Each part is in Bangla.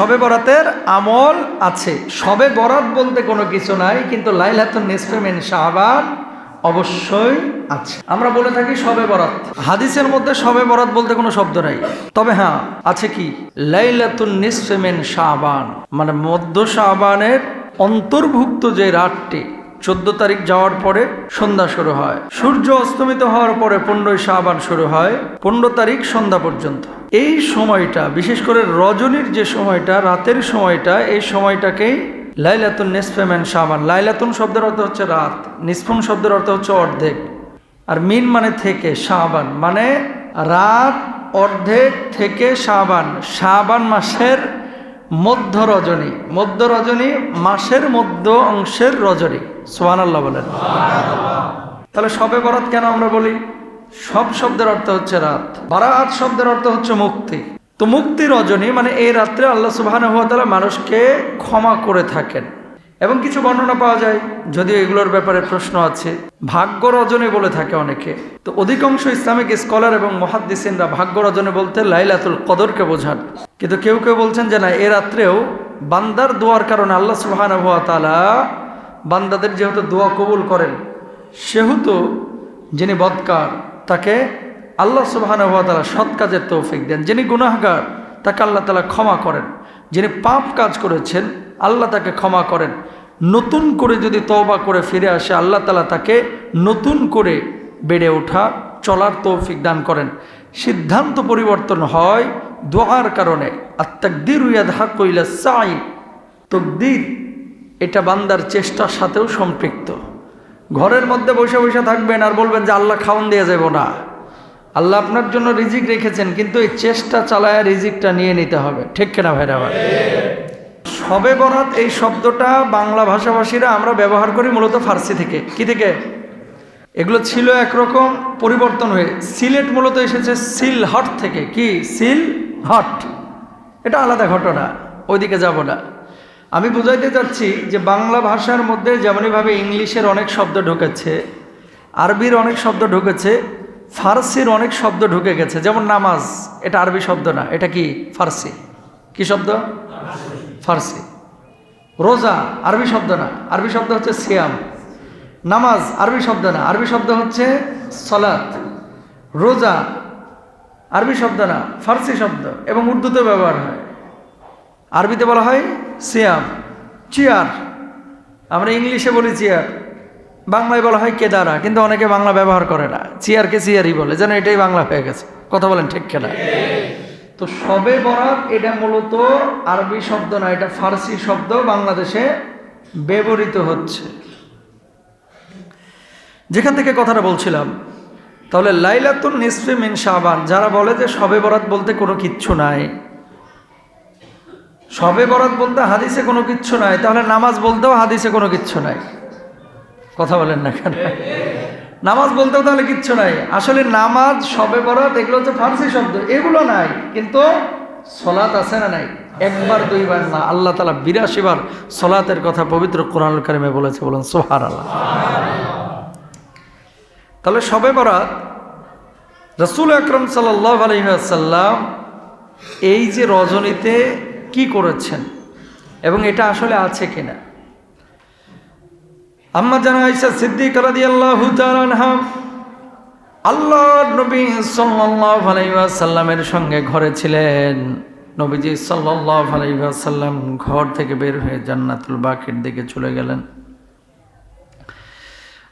সবে বরাতের আমল আছে। সবে বরাত বলতে কোনো কিছু নাই, কিন্তু লাইলাতুন নেসফেমেন শাহবান অবশ্যই আছে। আমরা বলে থাকি সবে বরাত। হাদিসের মধ্যে সবে বরাত বলতে কোনো শব্দ নাই। তবে হ্যাঁ আছে কি? লাইলাতুন নিসফে শাহবান মানে মধ্য শাহবানের অন্তর্ভুক্ত যে রাতটি চোদ্দ তারিখ যাওয়ার পরে সন্ধ্যা শুরু হয়। সূর্য অস্তমিত হওয়ার পরে পনেরোই শাহবান শুরু হয়, পনেরো তারিখ সন্ধ্যা পর্যন্ত। এই সময়টা, বিশেষ করে রজনীর যে সময়টা, রাতের সময়টা, এই সময়টাকেই লাইলাতুন নিসফেমেন শাহবান লাইলাতুন শব্দের অর্থ হচ্ছে রাত, নিসফুন শব্দের অর্থ হচ্ছে অর্ধেক। আর মিন মানে থেকে শাহবান মানে রাত অর্ধেক থেকে শাহবান শাহবান মাসের মধ্য রজনী মধ্য রজনী মাসের মধ্য অংশের রজনী। সোহান আল্লাহ বলেন। তাহলে সবে বরাত কেন আমরা বলি? সব শব্দের অর্থ হচ্ছে রাত। বারাত শব্দের অর্থ হচ্ছে মুক্তি। তো মুক্তি রজনী মানে এই রাত্রে আল্লাহ সুবাহান মানুষকে ক্ষমা করে থাকেন। এবং কিছু বর্ণনা পাওয়া যায়, যদিও এগুলোর ব্যাপারে প্রশ্ন আছে। ভাগ্য রজনী বলে থাকে অনেকে। তো অধিকাংশ ইসলামিক স্কলার এবং মহাদ্দিসিনরা ভাগ্য রজনী বলতে লাইলাতুল কদরকে বোঝান। কিন্তু কেউ কেউ বলছেন যে না, এ রাত্রেও বান্দার দোয়ার কারণে আল্লাহ সুবাহান তালা বান্দাদের যেহেতু দোয়া কবুল করেন, সেহেতু যিনি বদকার, তাকে আল্লাহ সুবাহান তালা সৎ কাজের তৌফিক দেন। যিনি গুনাহগার, তাকে আল্লাহ তালা ক্ষমা করেন। যিনি পাপ কাজ করেছেন, আল্লাহ তাকে ক্ষমা করেন। নতুন করে যদি তওবা করে ফিরে আসে, আল্লাহ তালা তাকে নতুন করে বেড়ে ওঠা, চলার তৌফিক দান করেন। সিদ্ধান্ত পরিবর্তন হয় দোয়ার কারণে। আর তাকদির উয়াদহা কইলা সাই। তকদির এটা বান্দার চেষ্টার সাথেও সম্পৃক্ত। ঘরের মধ্যে বসে বসে থাকবেন আর বলবেন যে, আল্লাহ খাওয়ান দিয়ে যাব না। আল্লাহ আপনার জন্য রিজিক রেখেছেন, কিন্তু এই চেষ্টা চালায় রিজিকটা নিয়ে নিতে হবে। ঠিক কিনা ভাইরা ভাই সবে বরাত এই শব্দটা বাংলা ভাষাভাষীরা আমরা ব্যবহার করি মূলত ফার্সি থেকে। কি থেকে? এগুলো ছিল একরকম পরিবর্তন হয়ে, সিলেট মূলত এসেছে সিল হট থেকে। কি? সিল হট এটা আলাদা ঘটনা, ওইদিকে যাব না। আমি বুঝাইতে চাচ্ছি যে বাংলা ভাষার মধ্যে যেমনইভাবে ইংলিশের অনেক শব্দ ঢুকেছে, আরবির অনেক শব্দ ঢুকেছে, ফার্সির অনেক শব্দ ঢুকে গেছে। যেমন নামাজ, এটা আরবি শব্দ না, এটা কি ফার্সি? কি শব্দ? ফার্সি। রোজা, আরবি শব্দ না, আরবি শব্দ হচ্ছে সিয়াম। নামাজ, আরবি শব্দ না, আরবি শব্দ হচ্ছে সলাত রোজা, আরবি শব্দ না, ফার্সি শব্দ, এবং উর্দুতে ব্যবহার হয়। আরবিতে বলা হয় সিয়াম চেয়ার আমরা ইংলিশে বলি চেয়ার বাংলায় বলা হয় কেদারা, কিন্তু অনেকে বাংলা ব্যবহার করে না। চেয়ারকে চেয়ারই বলে, যেন এটাই বাংলা হয়ে গেছে। কথা বলেন ঠিক খেলা তো সবে বরাত, এটা মূলত আরবি শব্দ না, এটা ফার্সি শব্দ, বাংলাদেশে ব্যবহৃত হচ্ছে। যেখান থেকে কথাটা বলছিলাম, তাহলে লাইলাতুন নিসফে মিন শাবান, যারা বলে যে সবে বরাত বলতে কোনো কিচ্ছু নাই। সবে বরাত বলতে হাদিসে কোনো কিচ্ছু নাই, তাহলে নামাজ বলতেও হাদিসে কোনো কিচ্ছু নাই। কথা বলেন না কেন? নামাজ বলতেও তাহলে কিচ্ছু নাই। আসলে নামাজ, সবে বরাত, এগুলো হচ্ছে ফার্সি শব্দ, এগুলো নাই। কিন্তু সলাত আছে না নাই? একবার, দুইবার না। আল্লাহ তালা বিরাশি বার সলাতের কথা পবিত্র কোরআন কারিমে বলেছে, বলেন সোহার আল্লাহ তাহলে সবে বরাত, রসুল আকরম সাল্লাহ আলহিহাসাল্লাম এই যে রজনীতে কি করেছেন? এবং এটা আসলে আছে কিনা? আম্মা জানা আইসা সিদ্দিক আল্লাহ আল্লাহ নবী সাল্লাহ আলাইসাল্লামের সঙ্গে ঘরে ছিলেন। নবীজি সাল্লাহ আলাইসাল্লাম ঘর থেকে বের হয়ে জান্নাতুল বাকির দিকে চলে গেলেন।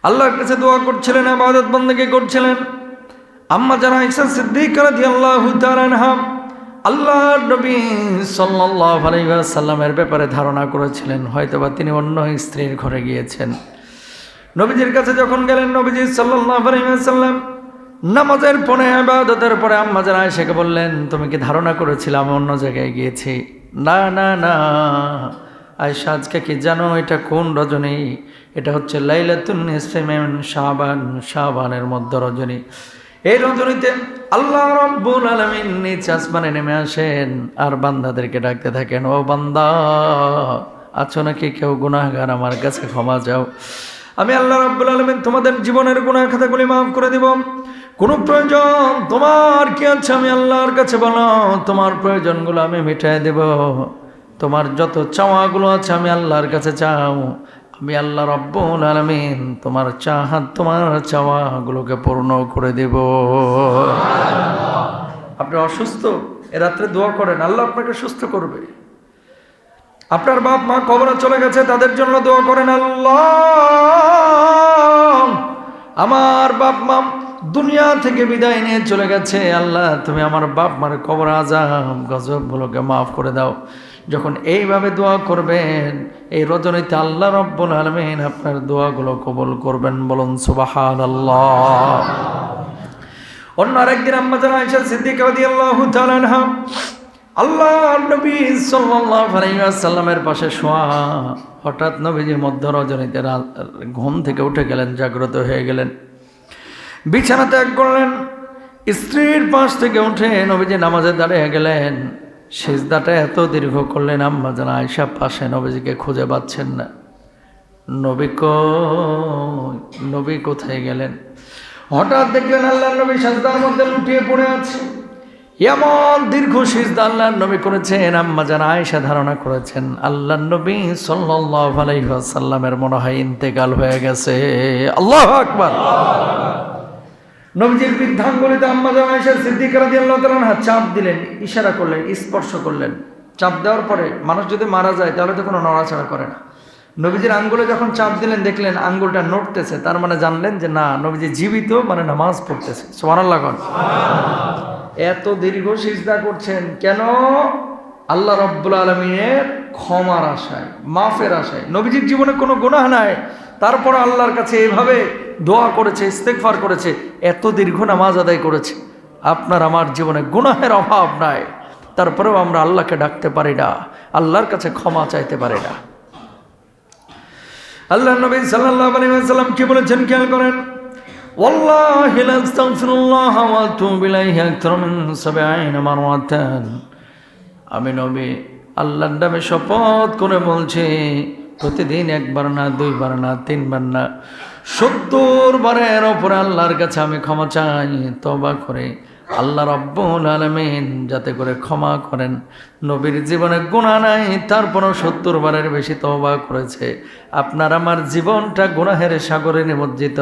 আল্লাহর কাছে দোয়া করছিলেন, আবাদত বন্দকে করছিলেন। আম্মা জানা ইসা সিদ্দিক আল্লাহ আল্লাহ নবী সাল্লাহ আলাইসাল্লামের ব্যাপারে ধারণা করেছিলেন, হয়তোবা তিনি অন্য স্ত্রীর ঘরে গিয়েছেন। নবীজির কাছে যখন গেলেন, নবীজি সাল্লাহ আলাইসাল্লাম নামাজের পরে আবাদতের পরে আম্মা জানা এসেকে বললেন, তুমি কি ধারণা করেছিলাম অন্য জায়গায় গিয়েছি? না না না। আয়সা আজকে কি জানো এটা কোন রজনী? এটা হচ্ছে লাইলাতুন ইসলাম শাহবান শাহবানের মধ্য রজনী। এই রজনীতে আল্লাহ রব্বুল আলমিন নিচ আসমানে নেমে আসেন, আর বান্দাদেরকে ডাকতে থাকেন, ও বান্দা, আছো নাকি কেউ গুনাহগার? আমার কাছে ক্ষমা যাও আমি আল্লাহ রব্বুল আলমিন তোমাদের জীবনের গুনাহ খাতাগুলি মাফ করে দিব। কোনো প্রয়োজন তোমার কি আছে? আমি আল্লাহর কাছে বলো, তোমার প্রয়োজনগুলো আমি মিটাই দেব। তোমার যত চাওয়াগুলো আছে আমি আল্লাহর কাছে চাও। আমি আল্লাহ রব্বুল আলমিন তোমার চাহাত তোমার চাওয়াগুলোকে পূর্ণ করে দেব। আপনি অসুস্থ, এ রাত্রে দোয়া করেন, আল্লাহ আপনাকে সুস্থ করবে। আপনার বাপ, মা কবরে চলে গেছে, তাদের জন্য দোয়া করেন, আল্লাহ! আমার বাপ, মা দুনিয়া থেকে বিদায় নিয়ে চলে গেছে, আল্লাহ, তুমি আমার বাপ মার কবর আজাম গজবগুলোকে মাফ করে দাও। যখন এইভাবে দোয়া করবেন, এই রজনীতে আল্লাহ রব্বুল আলমিন আপনার দোয়াগুলো কবল করবেন বলুন সুবাহান আল্লাহ অন্য আরেকদিন আম্মা জানা আয়েশা সিদ্দিকা আনহা আল্লাহ নবী ওয়াসাল্লামের পাশে শোয়া, হঠাৎ নবীজি মধ্য রজনীতে ঘুম থেকে উঠে গেলেন, জাগ্রত হয়ে গেলেন। বিছানা ত্যাগ করলেন, স্ত্রীর পাশ থেকে উঠে নবীজি নামাজে দাঁড়িয়ে গেলেন। সেজদাটা এত দীর্ঘ করলেন আম্মা জানা আয়সা পাশে নবীজিকে খুঁজে পাচ্ছেন না। নবী কই, নবী কোথায় গেলেন? হঠাৎ দেখলেন আল্লাহ নবী সাজদার মধ্যে লুটিয়ে পড়ে আছে। এমন দীর্ঘ সিজদা আল্লাহ নবী করেছেন, আম্মা জান আয়েশা ধারণা করেছেন আল্লাহ নবী সাল্লাল্লাহু আলাইহি ওয়াসাল্লামের মনে হয় ইন্তেকাল হয়ে গেছে। আল্লাহ আকবার। নবীজির বৃদ্ধাঙ্গুলিতে আম্মা আয়েশা সিদ্দিকা রাদিয়াল্লাহু তাআলা চাপ দিলেন, ইশারা করলেন, স্পর্শ করলেন। চাপ দেওয়ার পরে মানুষ যদি মারা যায়, তাহলে তো কোনো নড়াচড়া করে না। নবীজির আঙ্গুলে যখন চাপ দিলেন, দেখলেন আঙ্গুলটা নড়তেছে, তার মানে জানলেন যে না, নবীজি জীবিত মানে নামাজ পড়তেছে। সুবহানাল্লাহ কোন। এত দীর্ঘ সিজদা করছেন কেন? আল্লাহ রব্বুল আলমিনের ক্ষমার আশায়, মাফের আশায়। নবীজির জীবনে কোনো গুনাহ নাই। তারপর আল্লাহর কাছে এইভাবে দোয়া করেছে ইস্তেকফার করেছে, এত দীর্ঘ নামাজ আদায় করেছে। আপনার আমার জীবনে গুনাহের অভাব নাই। তারপরেও আমরা আল্লাহকে ডাকতে পারি না, আল্লাহর কাছে ক্ষমা চাইতে পারি না। আল্লাহ নবী ওয়াসাল্লাম কি বলেছেন খেয়াল করেন? ওয়াল্লাহি লা আস্তাগফিরুল্লাহ ওয়া আতুবু ইলাইহি আকতার 70 মারওয়াতান আমি নবী আল্লাহর নামে শপথ করে বলছি প্রতিদিন একবার না, দুইবার না, তিনবার না, সত্তর বারের ওপরে আল্লাহর কাছে আমি ক্ষমা চাই তবা করে আল্লাহ রব্বুল আলমিন যাতে করে ক্ষমা করেন। নবীর জীবনে গুণা নাই, তারপরও সত্তর বারের বেশি তবা করেছে। আপনার আমার জীবনটা গুনাহের সাগরে নিমজ্জিত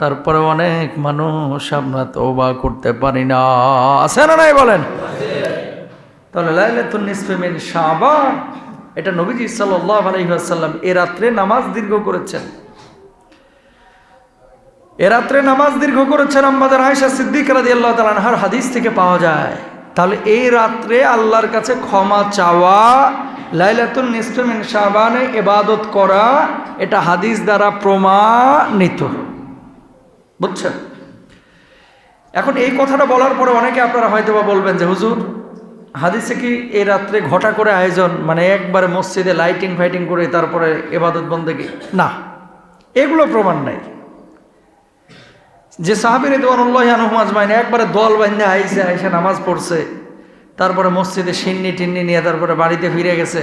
তারপরে অনেক মানুষ আমরা তবা করতে পারি না। আছে না নাই বলেন? তাহলে লাইলাতুন নিসফে মিন শাবান। এটা নবীজি সাল্লাল্লাহু আলাইহি ওয়াসাল্লাম এ রাত্রে নামাজ দীর্ঘ করেছেন। এ রাত্রে নামাজ দীর্ঘ করেছেন আমাদের আয়েশা সিদ্দিক রাদিয়াল্লাহু তাআলা আনহার হাদিস থেকে পাওয়া যায়। তাহলে এই রাত্রে আল্লাহর কাছে ক্ষমা চাওয়া, লাইলাতুন নিসফে মিন এবাদত করা, এটা হাদিস দ্বারা প্রমাণিত। বুঝছেন? এখন এই কথাটা বলার পরে অনেকে আপনারা হয়তো বা বলবেন যে, হুজুর হাদিসে কি এই রাত্রে ঘটা করে আয়োজন? মানে একবারে মসজিদে লাইটিং ফাইটিং করে তারপরে এবাদত বন্দেগি না, এগুলো প্রমাণ নাই। যে সাহাবির দোয়ানুল্লাহ আনহুমাজমাইন একবারে দল বান্ধে আইসে আইসে নামাজ পড়ছে, তারপরে মসজিদে সিন্নি টিন্নি নিয়ে তারপরে বাড়িতে ফিরে গেছে,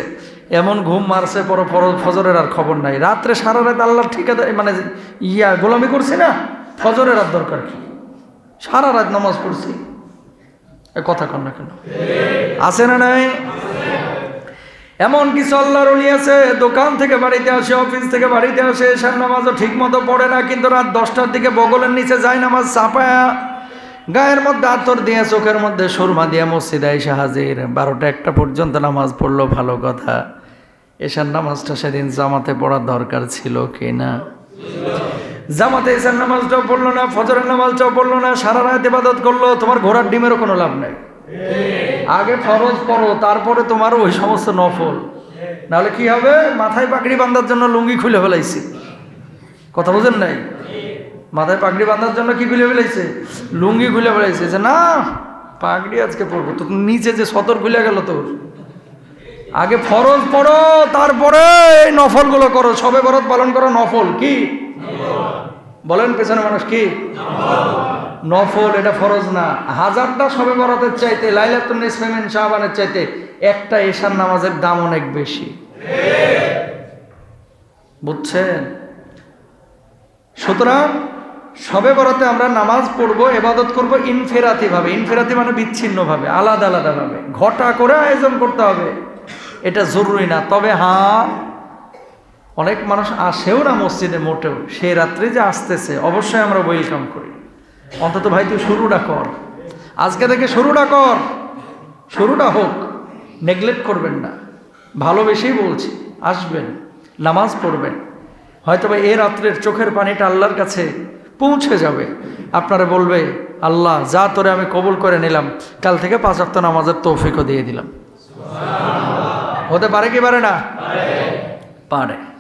এমন ঘুম মারছে, পরে ফজরের আর খবর নাই। রাত্রে সারা রাত আল্লাহর ঠিকাদার মানে ইয়া গোলামি করছি না? ফজরের আর দরকার কি? সারা রাত নামাজ পড়ছি। কথা কন না কেন? আছে না নাই? এমন কিছু আল্লাহর অলি আছে, দোকান থেকে বাড়িতে আসে, অফিস থেকে বাড়িতে আসে, এসার নামাজও ঠিক মতো পড়ে না, কিন্তু রাত দশটার দিকে বগলের নিচে যায় নামাজ চাপায়া, গায়ের মধ্যে আতর দিয়ে, চোখের মধ্যে সুরমা দিয়ে মসজিদে এসে হাজির। বারোটা একটা পর্যন্ত নামাজ পড়ল, ভালো কথা। এসার নামাজটা সেদিন জামাতে পড়ার দরকার ছিল কি না? জামাতে এসার নামাজটাও পড়ল না, ফজরের নামাজটাও পড়ল না, সারা রাত ইবাদত করল, তোমার ঘোড়ার ডিমেরও কোনো লাভ নেই। আগে ফরজ করো, তারপরে তোমার ওই সমস্ত নফল। নাহলে কি হবে? মাথায় পাগড়ি বাঁধার জন্য লুঙ্গি খুলে ফেলাইছে। কথা বোঝেন নাই? মাথায় পাগড়ি বাঁধার জন্য কি খুলে ফেলাইছে? লুঙ্গি খুলে ফেলাইছে। যে না, পাগড়ি আজকে পড়ব তো নিচে যে সতর খুলে গেল তোর। আগে ফরজ পড়ো, তারপরে নফলগুলো করো। সবে বরত পালন করো নফল কি? বলেন পেছনে মানুষ কি? নফল, এটা ফরজ না। হাজারটা সবে বরাতের চাইতে, লাইলাতুন নিসফেমিন শাহবানের চাইতে একটা এশার নামাজের দাম অনেক বেশি। বুঝছেন? সুতরাং সবে বরাতে আমরা নামাজ পড়ব, এবাদত করব ইনফেরাতি ভাবে ইনফেরাতি মানে বিচ্ছিন্ন ভাবে আলাদা আলাদা ভাবে ঘটা করে আয়োজন করতে হবে। এটা জরুরি না। তবে হ্যাঁ অনেক মানুষ আসেও না মসজিদে মোটেও। সেই রাত্রে যে আসতেছে অবশ্যই আমরা ওয়েলকাম করি। অন্তত ভাই তুই শুরুটা কর। আজকে থেকে শুরুটা কর। শুরুটা হোক। নেগলেক্ট করবেন না। ভালোবেসেই বলছি আসবেন। নামাজ পড়বেন। হয়তো বা এ রাত্রের চোখের পানিটা আল্লাহর কাছে পৌঁছে যাবে। আপনারা বলবে আল্লাহ যা তোরে আমি কবুল করে নিলাম কাল থেকে পাঁচ অক্ট নামাজের তৌফিকও দিয়ে দিলাম। হতে পারে কি পারে না? পারে।